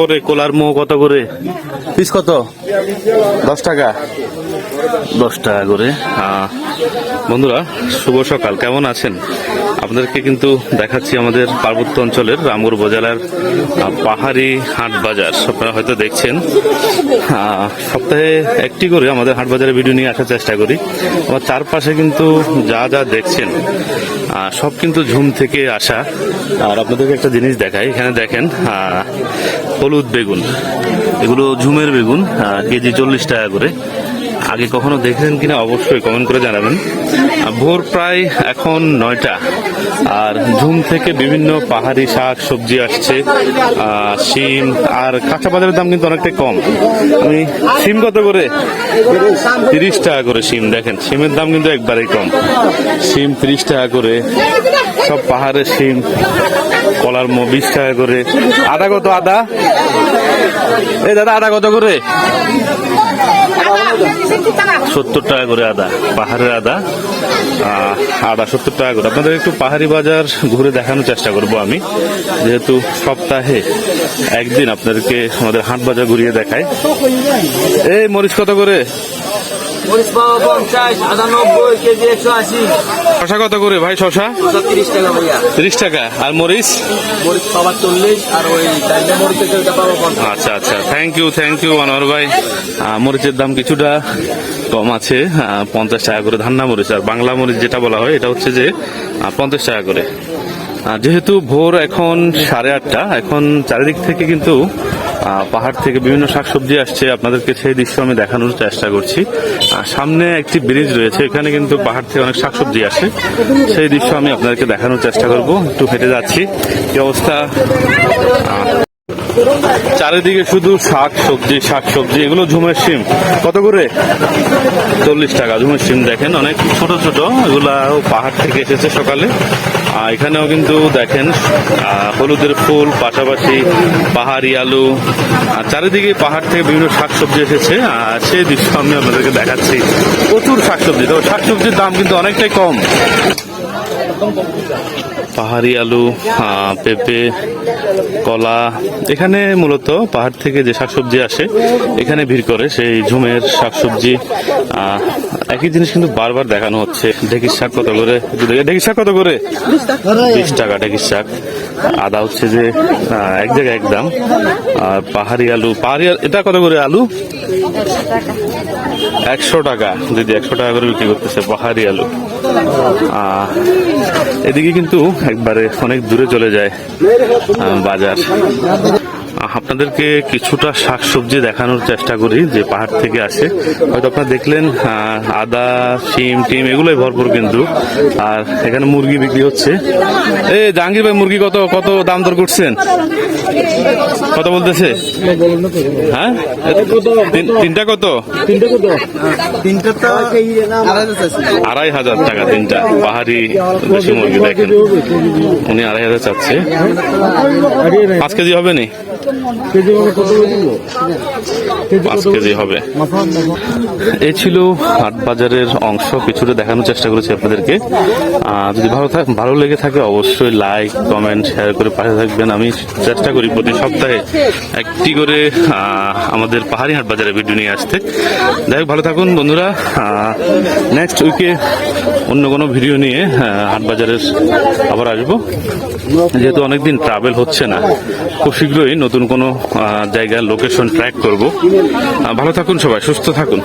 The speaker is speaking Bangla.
করে? কোলার মো কত করে? পিস কত? দশ টাকা। দশ টাকা করে আহ, বন্ধুরা শুভ সকাল। কেমন আছেন? আপনাদেরকে কিন্তু দেখাচ্ছি আমাদের পার্বত্য অঞ্চলের রামগড় উপজেলার পাহাড়ি হাট বাজার। আপনারা হয়তো দেখছেন সপ্তাহে একটি করে আমাদের হাট বাজারের ভিডিও নিয়ে আসার চেষ্টা করি। আমার চারপাশে কিন্তু যা যা দেখছেন সব কিন্তু ঝুম থেকে আসা। আর আপনাদেরকে একটা জিনিস দেখাই। এখানে দেখেন হলুদ বেগুন। এগুলো ঝুমের বেগুন কেজি চল্লিশ টাকা করে। আগে কখনো দেখেছেন কিনা অবশ্যই কমেন্ট করে জানাবেন। ভোর প্রায় এখন নয়টা। আর ঝুম থেকে বিভিন্ন পাহাড়ি শাক, সবজি আসছে। শিম আর কাঁচা বাজারের দাম কিন্তু অনেকটাই কম। আমি শিম কত করে? তিরিশ টাকা করে শিম, দেখেন। শিমের দাম কিন্তু একবারেই কম। শিম তিরিশ টাকা করে। সব পাহাড়ের শিম, কলার মো বিশ টাকা করে। আদা কত আদা? এই দাদা, আদা কত করে? সত্তর টাকা করে আদা, পাহাড়ের আদা আদা সত্তর টাকা করে। আপনাদের একটু পাহাড়ি বাজার ঘুরে দেখানোর চেষ্টা করব আমি। যেহেতু সপ্তাহে একদিন আপনাদেরকে আমাদের হাট বাজার ঘুরিয়ে দেখায় এই মরিচ কত করে? শশা কত করে, ভাই, শশা? তিরিশ টাকা। ভাইয়া তিরিশ টাকা আর মরিচ? মরিচ পাওয়া চল্লিশ আর ওই আচ্ছা আচ্ছা। Thank you thank you Anwar ভাই। মরিচের দাম কিছুটা কম আছে। পঞ্চাশ টাকা করে ধান্না মরিচ। আর বাংলা মরিচ যেটা বলা হয়, এটা হচ্ছে যে পঞ্চাশ টাকা করে। যেহেতু ভোর এখন সাড়ে আটটা, এখন চারিদিক থেকে কিন্তু পাহাড় থেকে বিভিন্ন শাকসবজি আসছে। আপনাদেরকে সেই দৃশ্য আমি দেখানোর চেষ্টা করছি। আর সামনে একটি ব্রিজ রয়েছে। এখানে কিন্তু পাহাড় থেকে অনেক শাকসবজি আসে। সেই দৃশ্য আমি আপনাদেরকে দেখানোর চেষ্টা করব। একটু হেঁটে যাচ্ছি। কি অবস্থা? চারিদিকে শুধু শাক সবজি শাক সবজি, এগুলো ঝুমের সিম কত করে? চল্লিশ টাকা। ঝুমের সিম দেখেন, অনেক ছোট ছোট। এগুলা পাহাড় থেকে এসেছে সকালে। আর এখানেও কিন্তু দেখেন হলুদের ফুল, পাশাপাশি পাহাড়ি আলু। আর চারিদিকে পাহাড় থেকে বিভিন্ন শাক সবজি এসেছে। আর সেই দৃশ্য আমি আপনাদেরকে দেখাচ্ছি। প্রচুর শাক সবজি। তো শাক সবজির দাম কিন্তু অনেকটাই কম। পাহাড়ি আলু পেঁপে কলা, এখানে মূলত পাহাড় থেকে যে শাকসবজি আসে, এখানে ভিড় করে সেই ঝুমের শাকসবজি। একই জিনিস কিন্তু বারবার দেখানো হচ্ছে। ঢেকির শাক কত করে? ঢেকির শাক কত করে? বিশ টাকা ঢেকির শাক। আদা হচ্ছে যে এক জায়গায় একদম আর পাহাড়ি আলু, পাহাড়ি এটা কত করে আলু? একশো টাকা। দিদি একশো টাকা করে বিক্রি করতেছে পাহাড়ি আলু। এদিকে কিন্তু একবারে অনেক দূরে চলে যায়। বাজার। আপনাদেরকে কিছুটা শাকসবজি দেখানোর চেষ্টা করি যে পাহাড় থেকে আসে। হয়তো আপনারা দেখলেন আদা, শিম, টিম, এগুলোই ভরপুর কিন্তু। আর এখানে মুরগি বিক্রি হচ্ছে। এই জাহাঙ্গীর ভাই, মুরগি কত কত দাম দর করছেন? কত বলতেছে? হ্যাঁ? তিন- তিনটা কত? আড়াই হাজার টাকা তিনটা। পাহাড়ি দেশি মুরগি দেখেন। উনি আড়াই হাজার চাচ্ছে। পাঁচ কেজি হবে নি? এই ছিল হাট বাজারের অংশ। কিছুটা দেখানোর চেষ্টা করেছি আপনাদেরকে। যদি ভালো ভালো লেগে থাকে, অবশ্যই লাইক কমেন্ট শেয়ার করে পাশে থাকবেন। আমি চেষ্টা করি প্রতি সপ্তাহে একটি করে আমাদের পাহাড়ি হাট বাজারে ভিডিও নিয়ে আসতে। যাই হোক, ভালো থাকুন বন্ধুরা। নেক্সট উইকে অন্য কোনো ভিডিও নিয়ে হাট বাজারের আবার আসব। যেহেতু অনেকদিন ট্রাভেল হচ্ছে না, খুব শীঘ্রই নতুন কোনো আহ, জায়গার লোকেশন ট্র্যাক করব। ভালো থাকুন সবাই সুস্থ থাকুন।